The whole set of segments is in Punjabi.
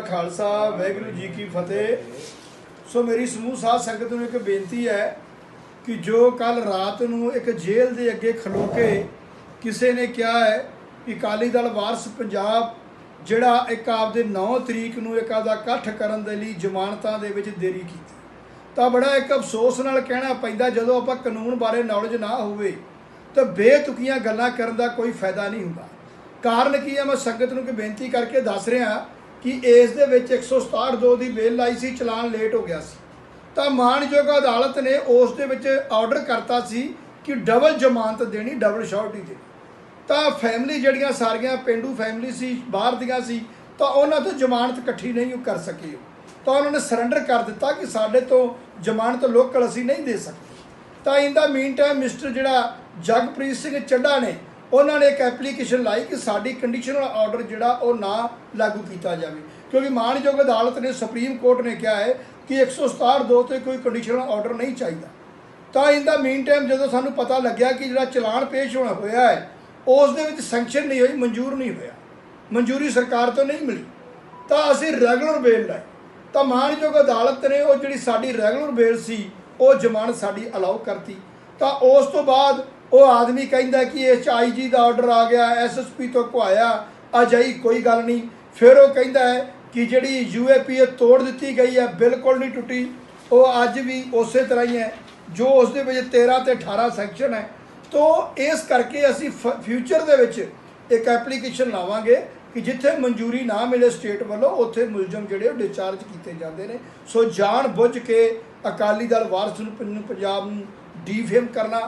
ਕਾ ਖਾਲਸਾ, ਵਾਹਿਗੁਰੂ ਜੀ ਕੀ ਫਤਿਹ। ਸੋ ਮੇਰੀ ਸਮੂਹ ਸਾਧ ਸੰਗਤ ਨੂੰ ਇੱਕ ਬੇਨਤੀ ਹੈ ਕਿ ਜੋ ਕੱਲ ਰਾਤ ਨੂੰ ਇੱਕ ਜੇਲ੍ਹ ਦੇ ਅੱਗੇ ਖਲੋ ਕੇ ਕਿਸੇ ਨੇ ਕਿਹਾ ਹੈ ਕਿ ਅਕਾਲੀ ਦਲ ਵਾਰਸ ਪੰਜਾਬ, ਜਿਹੜਾ ਇੱਕ ਆਪਦੇ 9 ਤਰੀਕ ਨੂੰ ਇੱਕ ਆਪਦਾ ਇਕੱਠ ਕਰਨ ਦੇ ਲਈ ਜ਼ਮਾਨਤਾਂ ਦੇ ਵਿੱਚ ਦੇਰੀ ਕੀਤੀ। ਤਾਂ ਬੜਾ ਇੱਕ ਅਫਸੋਸ ਨਾਲ ਕਹਿਣਾ ਪੈਂਦਾ, ਜਦੋਂ ਆਪਾਂ ਕਾਨੂੰਨ ਬਾਰੇ ਨੌਲੇਜ ਨਾ ਹੋਵੇ, ਤਾਂ ਬੇਤੁਕੀਆਂ ਗੱਲਾਂ ਕਰਨ ਦਾ ਕੋਈ ਫਾਇਦਾ ਨਹੀਂ ਹੁੰਦਾ। ਕਾਰਨ ਕੀ ਹੈ? ਮੈਂ ਸੰਗਤ ਨੂੰ ਕਿ ਬੇਨਤੀ ਕਰਕੇ ਦੱਸ ਰਿਹਾ ਕਿ ਇਸ ਦੇ ਵਿੱਚ 167 ਦੀ ਬੇਲ ਲਾਈ ਸੀ, ਚਲਾਨ ਲੇਟ ਹੋ ਗਿਆ ਸੀ। ਤਾਂ ਮਾਨਯੋਗ ਅਦਾਲਤ ਨੇ ਉਸ ਦੇ ਵਿੱਚ ਆਰਡਰ ਕਰਤਾ ਸੀ ਕਿ ਡਬਲ ਜ਼ਮਾਨਤ ਦੇਣੀ, ਡਬਲ ਸ਼ੋਰਟੀ ਦੇਣੀ। ਤਾਂ ਫੈਮਿਲੀ ਜਿਹੜੀਆਂ ਸਾਰੀਆਂ, ਪਿੰਡੂ ਫੈਮਿਲੀ ਸੀ, ਬਾਹਰ ਦੀਆਂ ਸੀ, ਤਾਂ ਉਹਨਾਂ ਤੋਂ ਜ਼ਮਾਨਤ ਇਕੱਠੀ ਨਹੀਂ ਉਹ ਕਰ ਸਕੀ। ਤਾਂ ਉਹਨਾਂ ਨੇ ਸਰੈਂਡਰ ਕਰ ਦਿੱਤਾ ਕਿ ਸਾਡੇ ਤੋਂ ਜ਼ਮਾਨਤ ਲੋਕਲ ਅਸੀਂ ਨਹੀਂ ਦੇ ਸਕਦੇ। ਤਾਂ ਇਨ ਦਾ ਮੀਨ ਟਾਈਮ ਮਿਸਟਰ ਜਿਹੜਾ ਜਗਪ੍ਰੀਤ ਸਿੰਘ ਚੱਡਾ ਨੇ ਉਹਨਾਂ ਨੇ ਇੱਕ ਐਪਲੀਕੇਸ਼ਨ ਲਾਈ ਕਿ ਸਾਡੀ ਕੰਡੀਸ਼ਨਲ ਆਰਡਰ ਜਿਹੜਾ ਉਹ ਨਾ ਲਾਗੂ ਕੀਤਾ ਜਾਵੇ। ਕਿਉਂਕਿ ਮਾਨਯੋਗ ਅਦਾਲਤ ਨੇ ਸੁਪਰੀਮ ਕੋਰਟ ਨੇ ਕਿਹਾ ਹੈ ਕਿ 167 ਦੋ ਤੇ ਕੋਈ ਕੰਡੀਸ਼ਨਲ ਆਰਡਰ ਨਹੀਂ ਚਾਹੀਦਾ। ਤਾਂ ਇਨ ਦਾ ਮੀਨ ਟਾਈਮ ਜਦੋਂ ਸਾਨੂੰ ਪਤਾ ਲੱਗਿਆ ਕਿ ਜਿਹੜਾ ਚਲਾਨ ਪੇਸ਼ ਹੋਣਾ ਹੋਇਆ ਹੈ, ਉਸ ਦੇ ਵਿੱਚ ਸੈਂਕਸ਼ਨ ਨਹੀਂ ਹੋਈ, ਮਨਜ਼ੂਰ ਨਹੀਂ ਹੋਇਆ। ਮਨਜ਼ੂਰੀ ਸਰਕਾਰ ਤੋਂ ਨਹੀਂ ਮਿਲੀ। ਤਾਂ ਅਸੀਂ ਰੈਗੂਲਰ ਬੇਲ ਲਾਈ। ਤਾਂ ਮਾਨਯੋਗ ਅਦਾਲਤ ਨੇ ਉਹ ਜਿਹੜੀ ਸਾਡੀ ਰੈਗੂਲਰ ਬੇਲ ਸੀ, ਉਹ ਜ਼ਮਾਨਤ ਸਾਡੀ ਅਲਾਉ ਕਰਤੀ। ਤਾਂ ਉਸ ਤੋਂ ਬਾਅਦ ਉਹ ਆਦਮੀ ਕਹਿੰਦਾ ਕਿ ਇਸ 'ਚ ਆਈਜੀ ਦਾ ਆਰਡਰ ਆ ਗਿਆ ਐਸਐਸਪੀ ਤੋਂ ਕੁਹਾਇਆ ਅਜਿਹੀ ਕੋਈ ਗੱਲ ਨਹੀਂ। ਫਿਰ ਉਹ ਕਹਿੰਦਾ ਹੈ ਕਿ ਜਿਹੜੀ ਯੂਏਪੀਏ ਤੋੜ ਦਿੱਤੀ ਗਈ ਹੈ, ਬਿਲਕੁਲ ਨਹੀਂ ਟੁੱਟੀ। ਉਹ ਅੱਜ ਵੀ ਉਸੇ ਤਰ੍ਹਾਂ ਹੀ ਹੈ, ਜੋ ਉਸ ਦੇ ਵਿੱਚ 13 ਤੇ 18 ਸੈਕਸ਼ਨ ਹੈ। ਤੋਂ ਇਸ ਕਰਕੇ ਅਸੀਂ ਫਿਊਚਰ ਦੇ ਵਿੱਚ ਇੱਕ ਐਪਲੀਕੇਸ਼ਨ ਲਾਵਾਂਗੇ ਕਿ ਜਿੱਥੇ ਮਨਜ਼ੂਰੀ ਨਾ ਮਿਲੇ ਸਟੇਟ ਵੱਲੋਂ, ਉੱਥੇ ਮੁਲਜ਼ਮ ਜਿਹੜੇ ਉਹ ਡਿਸਚਾਰਜ ਕੀਤੇ ਜਾਂਦੇ ਨੇ। ਸੋ ਜਾਣ ਬੁੱਝ ਕੇ ਅਕਾਲੀ ਦਲ ਵਾਰਸ ਨੂੰ ਪੰਜਾਬ ਨੂੰ ਡੀਫੇਮ ਕਰਨਾ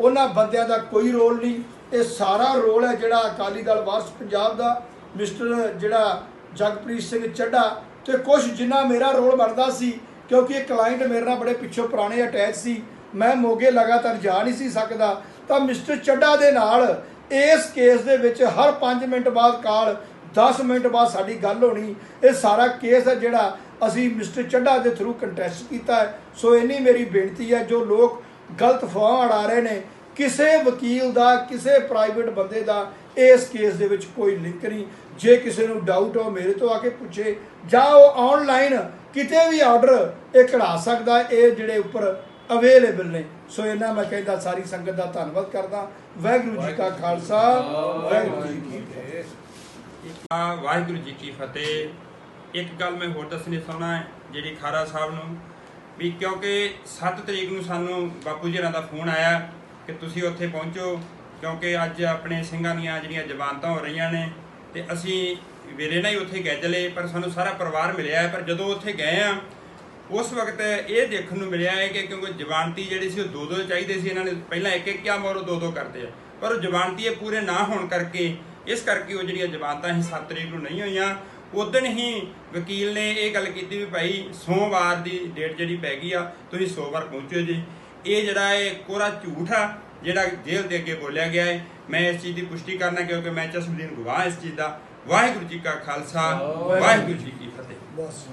ਉਹਨਾਂ ਬੰਦਿਆਂ ਦਾ ਕੋਈ ਰੋਲ ਨਹੀਂ। ਇਹ ਸਾਰਾ ਰੋਲ ਹੈ ਜਿਹੜਾ ਅਕਾਲੀ ਦਲ ਵਾਰਸ ਪੰਜਾਬ ਦਾ, ਮਿਸਟਰ ਜਿਹੜਾ ਜਗਪ੍ਰੀਤ ਸਿੰਘ ਚੱਡਾ ਤੇ ਕੁਝ ਜਿੰਨਾ ਮੇਰਾ ਰੋਲ ਬਣਦਾ ਸੀ, ਕਿਉਂਕਿ ਇਹ ਕਲਾਇੰਟ ਮੇਰੇ ਨਾਲ ਬੜੇ ਪਿੱਛੋਂ ਪੁਰਾਣੇ ਅਟੈਚ ਸੀ। ਮੈਂ ਮੋਗੇ ਲਗਾਤਾਰ ਜਾ ਨਹੀਂ ਸੀ ਸਕਦਾ। ਤਾਂ ਮਿਸਟਰ ਚੱਡਾ ਦੇ ਨਾਲ ਇਸ ਕੇਸ ਦੇ ਵਿੱਚ ਹਰ 5 ਮਿੰਟ ਬਾਅਦ ਕਾਲ 10 ਮਿੰਟ ਬਾਅਦ ਸਾਡੀ ਗੱਲ ਹੋਣੀ। ਇਹ ਸਾਰਾ ਕੇਸ ਹੈ ਜਿਹੜਾ ਅਸੀਂ ਮਿਸਟਰ ਚੱਡਾ ਦੇ ਥਰੂ ਕੰਟੈਸਟ ਕੀਤਾ ਹੈ। ਸੋ ਇੰਨੀ ਮੇਰੀ ਬੇਨਤੀ ਹੈ, ਜੋ ਲੋਕ ਗਲਤ ਫਵਾਹ ਉਡਾ ਰਹੇ ਨੇ ਕਿਸੇ ਵਕੀਲ ਦਾ ਕਿਸੇ ਪ੍ਰਾਈਵੇਟ ਬੰਦੇ ਦਾ ਇਸ ਕੇਸ ਦੇ ਵਿੱਚ ਕੋਈ ਲਿੰਕ ਨਹੀਂ। ਜੇ ਕਿਸੇ ਨੂੰ ਡਾਊਟ ਹੋ ਮੇਰੇ ਤੋਂ ਆ ਕੇ ਪੁੱਛੇ ਜਾਂ ਉਹ ਆਨਲਾਈਨ ਕਿਤੇ ਵੀ ਆਰਡਰ ਇਹ ਕਢਾ ਸਕਦਾ ਇਹ ਜਿਹੜੇ ਉੱਪਰ ਅਵੇਲੇਬਲ ਨੇ। ਸੋ ਇਹਨਾਂ ਮੈਂ ਕਹਿੰਦਾ ਸਾਰੀ ਸੰਗਤ ਦਾ ਧੰਨਵਾਦ ਕਰਦਾ। ਵਾਹਿਗੁਰੂ ਜੀ ਕਾ ਖਾਲਸਾ ਵਾਹਿਗੁਰੂ ਜੀ ਕੀ ਫਤਿਹ। ਵਾਹਿਗੁਰੂ ਜੀ ਕੀ ਫਤਿਹ। ਇੱਕ ਗੱਲ ਮੈਂ ਹੋਰ ਦੱਸਣੀ ਚਾਹੁੰਦਾ ਹੈ ਜਿਹੜੀ ਖਾਰਾ ਸਾਹਿਬ ਨੂੰ ਵੀ ਕਿਉਂਕਿ 7 ਤਰੀਕ ਨੂੰ ਸਾਨੂੰ ਬਾਪੂ ਜੀ ਹੋਰਾਂ ਦਾ ਫੋਨ ਆਇਆ ਕਿ ਤੁਸੀਂ ਉੱਥੇ ਪਹੁੰਚੋ, ਕਿਉਂਕਿ ਅੱਜ ਆਪਣੇ ਸਿੰਘਾਂ ਦੀਆਂ ਜਿਹੜੀਆਂ ਜ਼ਮਾਨਤਾਂ ਹੋ ਰਹੀਆਂ ਨੇ ਤੇ ਅਸੀਂ ਵੇਲੇ ਨਾਲ ਹੀ ਉੱਥੇ ਗਏ ਚਲੇ, ਪਰ ਸਾਨੂੰ ਸਾਰਾ ਪਰਿਵਾਰ ਮਿਲਿਆ ਹੈ। ਪਰ ਜਦੋਂ ਉੱਥੇ ਗਏ ਆ ਉਸ ਵਕਤ ਇਹ ਦੇਖਣ ਨੂੰ ਮਿਲਿਆ ਹੈ ਕਿ ਕਿਉਂਕਿ ਜਬਾਨਤੀ ਜਿਹੜੀ ਸੀ ਉਹ ਦੋ ਦੋ ਚਾਹੀਦੇ ਸੀ ਇਹਨਾਂ ਨੇ। ਪਹਿਲਾਂ ਇੱਕ ਇੱਕ ਕਿਹਾ ਮੋਰ ਦੋ ਦੋ ਕਰਦੇ ਆ। ਪਰ ਉਹ ਜ਼ਬਾਨਤੀ ਇਹ ਪੂਰੇ ਨਾ ਹੋਣ ਕਰਕੇ, ਇਸ ਕਰਕੇ ਉਹ ਜਿਹੜੀਆਂ ਜ਼ਮਾਨਤਾਂ ਸੀ 7 ਤਰੀਕ ਨੂੰ ਨਹੀਂ ਹੋਈਆਂ। ਉਦੋਂ ਹੀ ਵਕੀਲ ਨੇ ਇਹ ਗੱਲ ਕੀਤੀ ਵੀ ਭਾਈ ਸੋਮਵਾਰ ਦੀ ਡੇਟ ਜਿਹੜੀ ਪੈ ਗਈ ਆ ਤੁਸੀਂ ਸੋਮਵਾਰ ਪਹੁੰਚੋ ਜੀ। ਇਹ ਜਿਹੜਾ ਇਹ ਕੋਰਾ ਝੂਠ ਆ ਜਿਹੜਾ ਜੇਲ੍ਹ ਦੇ ਅੱਗੇ ਬੋਲਿਆ ਗਿਆ ਹੈ ਮੈਂ ਇਸ ਚੀਜ਼ ਦੀ ਪੁਸ਼ਟੀ ਕਰਨਾ ਕਿਉਂਕਿ ਮੈਂ ਚਸ਼ਮਦੀਨ ਗਵਾਹ ਇਸ ਚੀਜ਼ ਦਾ। ਵਾਹਿਗੁਰੂ ਜੀ ਕਾ ਖਾਲਸਾ ਵਾਹਿਗੁਰੂ ਜੀ ਕੀ ਫਤਿਹ। ਬਸ